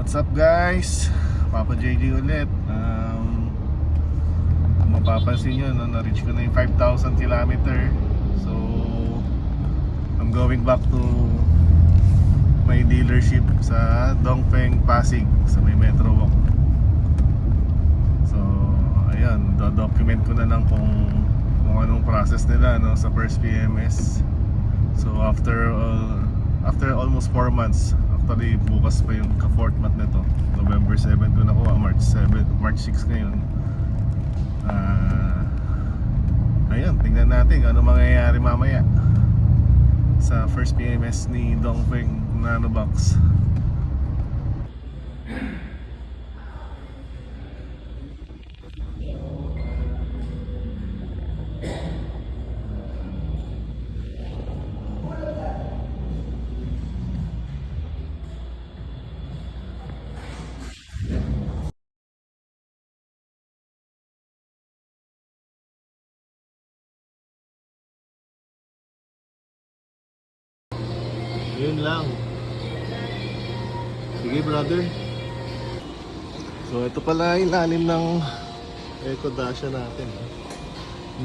What's up guys? Papa JJ ulit. Um, Kung mapapansin nyo, no, na-reach ko na yung 5,000 kilometer. So I'm going back to my dealership sa Dongfeng, Pasig sa may Metro Walk. So ayun, do-document ko na lang kung kung anong process nila no, sa first PMS So after uh, after almost 4 months, actually bukas pa yung ka-fourth month nito. November 7 ko nakuha, March 7, March 6 ngayon. Ah, ayun, tingnan natin ano mangyayari mamaya sa first PMS ni Dongfeng Nanobox. Yun lang. Sige brother. So ito pala ilalim ng Eco Dasha natin.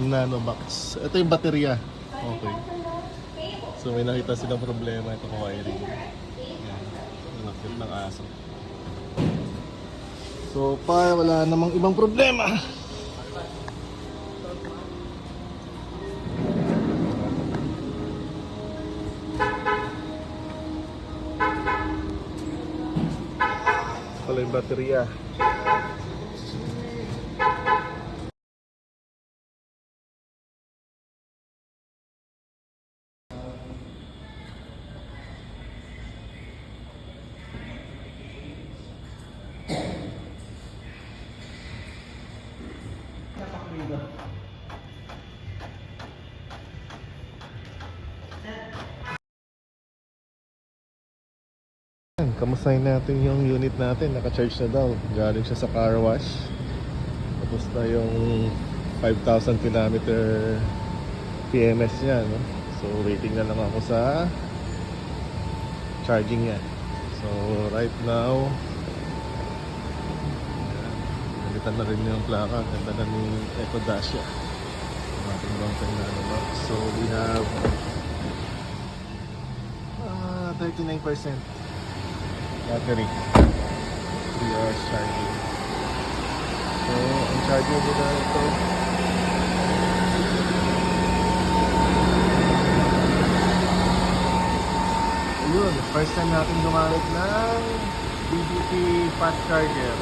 Nano box. Ito yung baterya. Okay. So may nakita silang problema ito kung wiring. Nakit ng aso. So pa wala namang ibang problema. Baterya. Yan, Kamustahin natin yung unit natin. Naka-charge na daw. Galing siya sa car wash. Tapos na yung 5,000 kilometer PMS niya. No? So, waiting na lang ako sa charging niya. So, right now, nalitan na rin yung plaka. Ganda na ni Eco Dacia. Ating long time na ano. So, we have ah 39% battery 3 hours charging so ang charger nila ito ayun first time natin gumamit ng BBT fast charger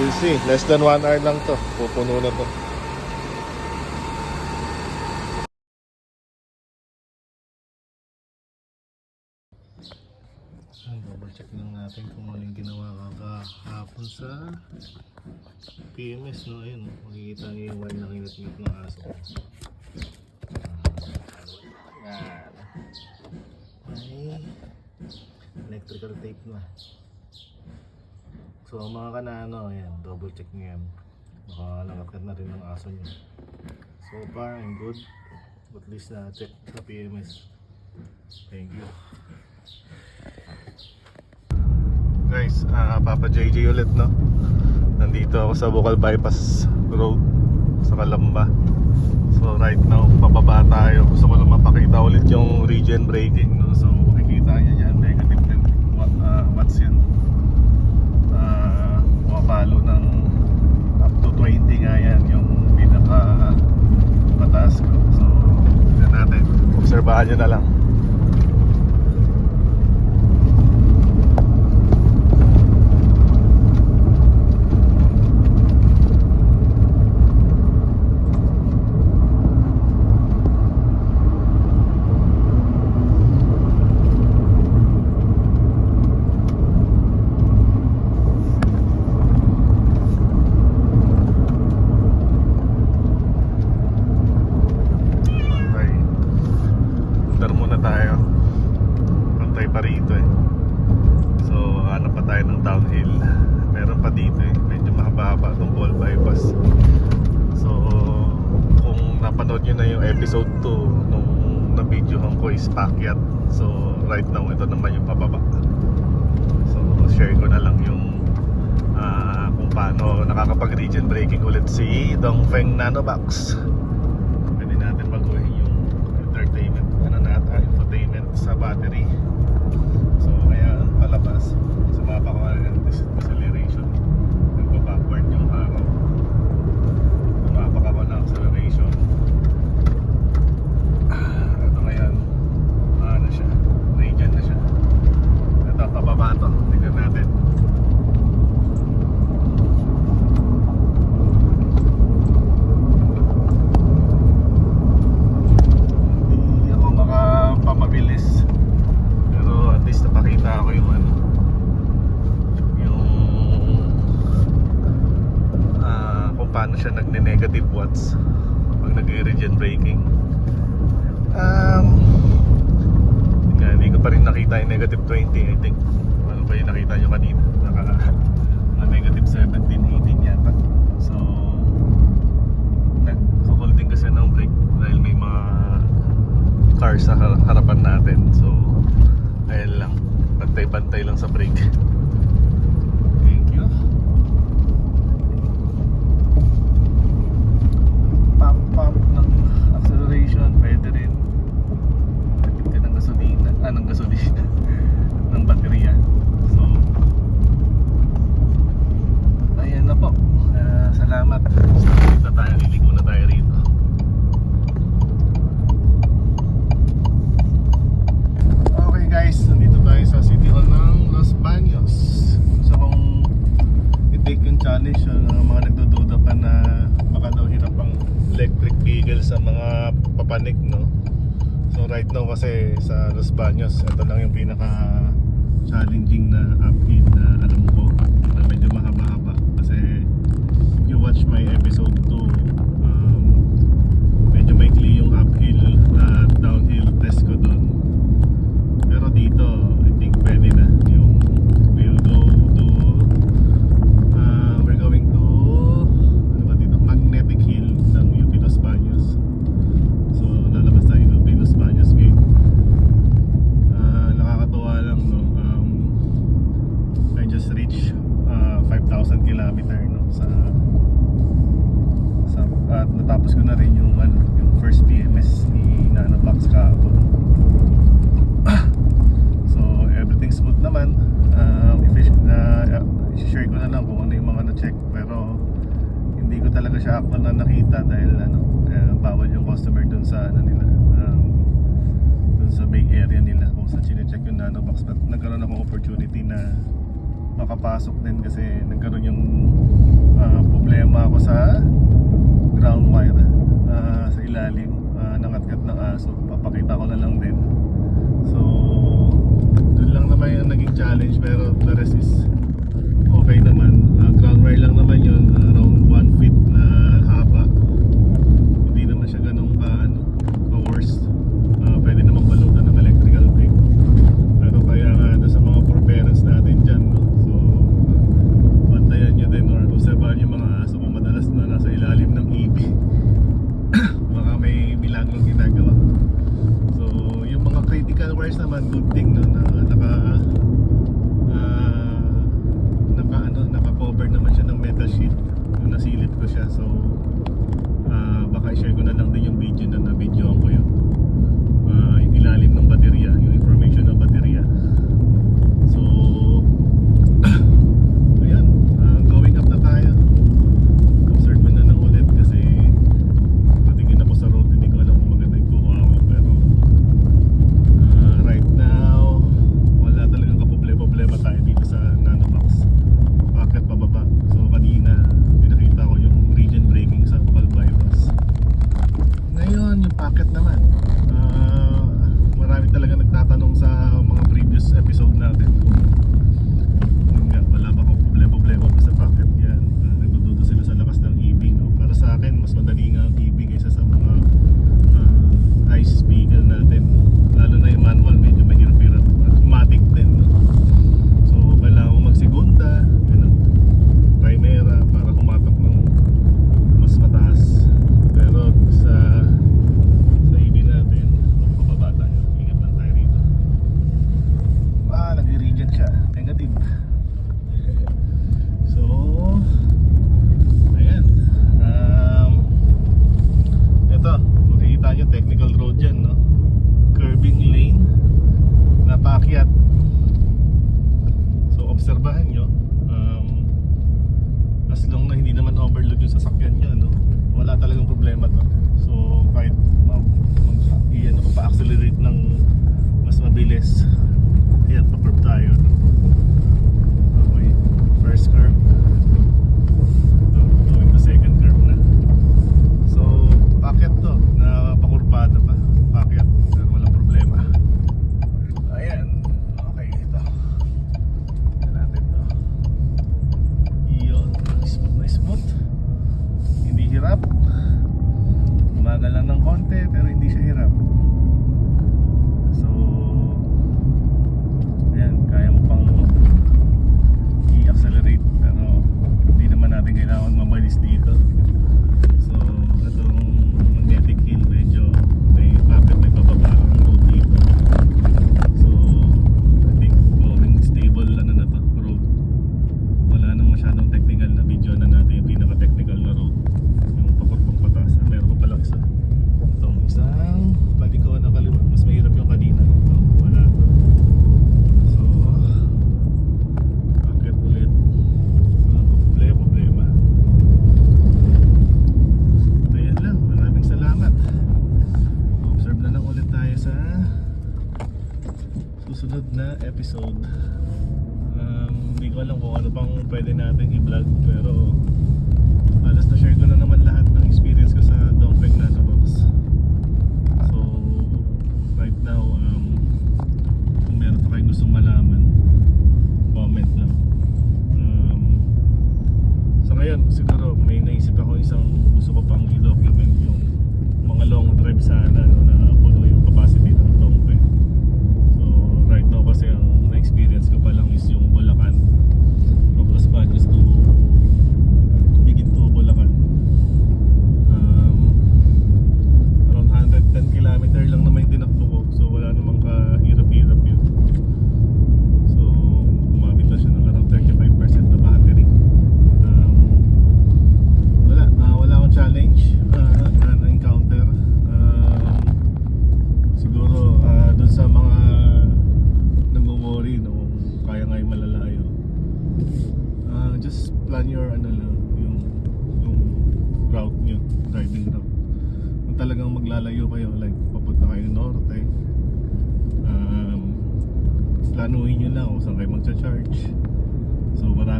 We'll see. Less than 1 hour lang to. Pupuno na to. Ay, double check lang natin kung ano yung ginawa kakahapon sa PMS, no? Ayun, makikita niyo yung wire na kinatmit ng aso. Yan. May electrical tape na. So, mga kanano, ayan, double check niyo yan. Baka nangatkat na rin ng aso niyo. So far, I'm good. At least na check sa PMS. Thank you. Guys, ah Papa JJ ulit no. Nandito ako sa Bukal Bypass Road sa Kalamba. So right now, pababa tayo. Gusto ko lang mapakita ulit yung regen braking no. So makikita niyo yan, negative 10 watt, ah, watts yan. Ah, pumapalo ng up to 20 nga yan yung pinaka mataas ko. So, tignan natin. Obserbahan nyo na lang. Pantay. Puntar muna tayo. Pantay pa rito eh. So, hanap pa tayo ng downhill. Meron pa dito eh. Medyo mahaba-haba itong ball bypass. So, kung napanood nyo na episode 2 nung na-videohan ko is Pacquiao. So, right now, ito naman yung pababa. So, share ko na lang yung ah, kung paano nakakapag-region braking ulit si Dongfeng Nanobox. Pwede natin baguhin yung entertainment, ano natin, infotainment sa battery. So, kaya palabas. Sumapa ko na ng dis- deceleration. Nagpa-backward yung araw. Tumapak ako ng acceleration. Ah, Ito ngayon, ano siya, radian na siya. Ito, pababa to. Tingnan natin. Hindi ako makapamabilis. Pero at least napakita ko yung ano, yung ah kung paano siya nagne-negative watts pag nag-regen braking. Um, nga, hindi ko yung negative 20 I think. Ano pa yung nakita nyo kanina? Naka, mga negative 17, 18 yata. So, nag-holding kasi ng brake dahil may mga cars sa har- harapan natin. So, ayun lang. Bantay-bantay lang sa brake. Thank you. Pump pump ng acceleration, pwede rin. Tipid ka ng ah, ng gasolina, ng baterya. So, ayan na po. Ah, salamat. So, dito tayo, liligo na tayo rito. Okay guys, nandito tayo sa City Hall ng Los Baños. So kung i-take yung challenge yung mga nagdududa pa na baka daw hirap ang electric vehicle sa mga papanik no. Now kasi sa Los Baños, ito lang yung pinaka challenging na uphill na alam ko. Na medyo mahaba-haba. Kasi you watch my episode 2 um, medyo maikli yung uphill at downhill test ko doon pero dito, I think pwede na yung we'll go to uh, we're going to ano ba dito? Magnetic Hill ng UP Los Baños. So lalabas tayo ng UP Los Baños gate. Ah, nakakatuwa lang no. Um, I just reached uh, 5,000 kilometer no sa sa at natapos ko na rin yung ano, yung first PMS ni Nano Box kahapon. So everything smooth naman. Um, efficient na share ko na lang kung ano yung mga na-check pero hindi ko talaga siya actual na nakita dahil ano eh, bawal yung customer dun sa ano nila um, dun sa Bay Area nila kung saan chinecheck yung nanobox but nagkaroon akong opportunity na makapasok din kasi nagkaroon yung ah, problema ako sa ground wire ah, sa ilalim uh, nangatgat ng aso. Papakita ko na lang din. So doon lang naman yung naging challenge pero the rest is okay naman. Ah, ground wire lang naman yun around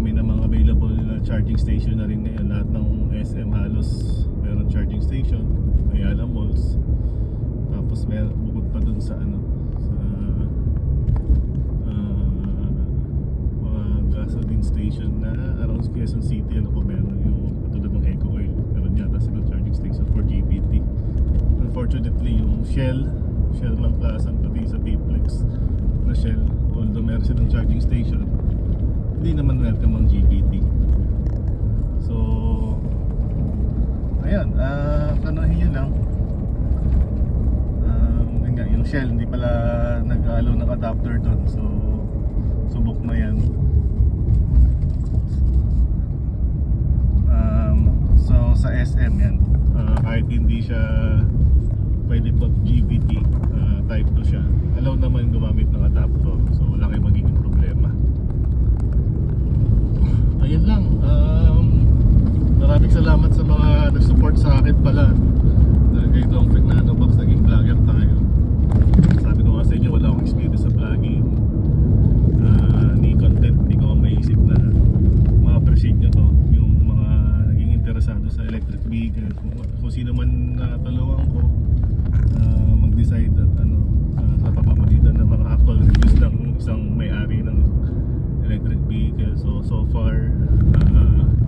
dami namang available na charging station na rin ngayon. Lahat ng SM halos meron charging station, Ayala Malls. Tapos meron bukod pa dun sa ano, sa uh, mga gasoline station na around Quezon City, ano po meron yung katulad ng Eco Oil. Meron yata silang charging station for GBT. Unfortunately, yung Shell, Shell Malplasan, pati sa T-Plex na Shell, although meron silang charging station, hindi naman welcome ang GKT so ayun uh, ah, kanuhin nyo lang. Um, yun nga, yung shell hindi pala nag-alo ng adapter doon so subok na yan. Um, so sa SM yan. Uh, kahit hindi siya pwede pag GBT uh, ah, type 2 siya. Allowed naman gumamit ng adapter so wala kayong magiging yun lang um, maraming salamat sa mga nag-support sa akin pala. Dahil kay Dong Fernando Box naging vlogger tayo. Sabi ko nga sa inyo wala akong experience sa vlogging. Uh, ni content hindi ko maisip na ma-appreciate nyo to. Yung mga naging interesado sa electric vehicle kung, kung sino man natalawang ko uh, mag-decide at ano uh, napapamalitan na mga actual reviews ng isang may-ari ng electric so so far uh,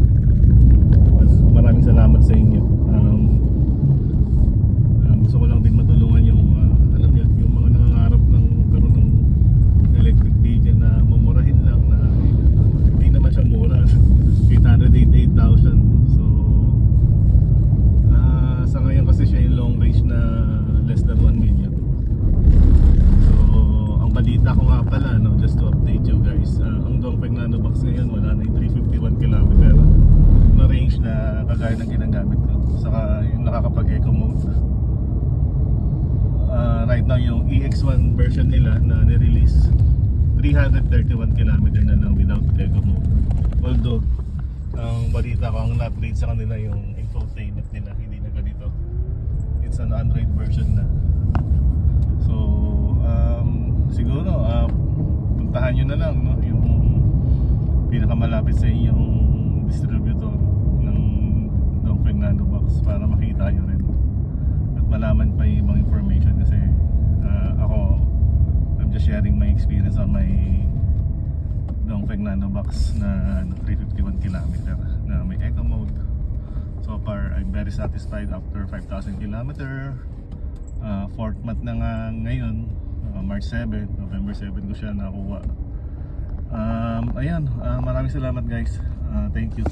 gaya ng ginagamit ko. Saka yung nakakapag eco mode. Uh, right now yung EX1 version nila na nirelease 331 km na lang without eco mode. Although ang um, balita ko ang na-upgrade sa kanila yung infotainment nila hindi na ganito. It's an Android version na. So um, siguro uh, puntahan nyo na lang no? yung pinakamalapit sa inyong distributor malaman pa yung ibang information kasi uh, ako I'm just sharing my experience on my Don Fernando Box na ano, 351 kilometer na may eco mode. So far I'm very satisfied after 5,000 kilometer. Uh, fourth month na nga ngayon uh, March 7 November 7 ko siya nakuha. Um, ayan uh, maraming salamat guys. Uh, thank you